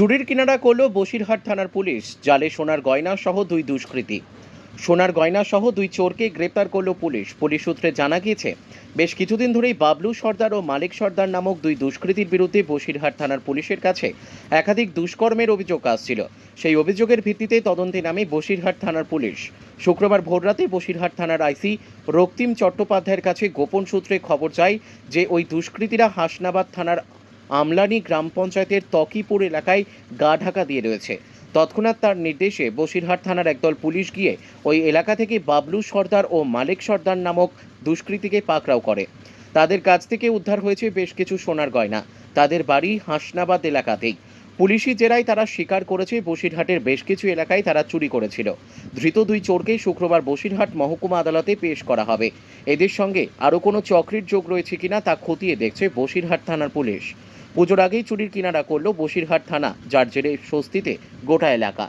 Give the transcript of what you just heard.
চুরির কিনারা করল বসিরহাট থানার পুলিশ। জালে সোনার গয়না সহ দুই দুষ্কৃতী। সোনার গয়না সহ দুই চোরকে গ্রেপ্তার করল পুলিশ। পুলিশ সূত্রে জানা গিয়েছে, বেশ কিছুদিন ধরেই বাবলু সর্দার ও মালিক সর্দার নামক দুই দুষ্কৃতীর বিরুদ্ধে বসিরহাট থানার পুলিশের কাছে একাধিক দুষ্কর্মের অভিযোগ আসছিল। সেই অভিযোগের ভিত্তিতে তদন্তে নামে বসিরহাট থানার পুলিশ। শুক্রবার ভোররাতে বসিরহাট থানার আইসি রক্তিম চট্টোপাধ্যায়ের কাছে গোপন সূত্রে খবর চায় যে ওই দুষ্কৃতীরা হাসনাবাদ থানার আমলানি গ্রাম পঞ্চায়েতের তকিপুর এলাকায় গা ঢাকা দিয়ে রয়েছে। তৎক্ষণাৎ তার নির্দেশে বসিরহাট থানার একদল পুলিশ গিয়ে ওই এলাকা থেকে বাবলু সর্দার ও মালিক সর্দার নামক দুষ্কৃতীকে পাকড়াও করে। তাদের কাছ থেকে উদ্ধার হয়েছে বেশ কিছু সোনার গয়না। তাদের বাড়ি হাসনাবাদ এলাকাতেই। পুলিশি জেরায় তারা স্বীকার করেছে বসিরহাটের বেশ কিছু এলাকায় তারা চুরি করেছিল। ধৃত দুই চোরকে শুক্রবার বসিরহাট মহকুমা আদালতে পেশ করা হবে। এদের সঙ্গে আরও কোনো চক্রির যোগ রয়েছে কিনা তা খতিয়ে দেখছে বসিরহাট থানার পুলিশ। পুজোর আগেই চুরির কিনারা করল বসিরহাট থানা যার জেরে স্বস্তিতে গোটা এলাকা।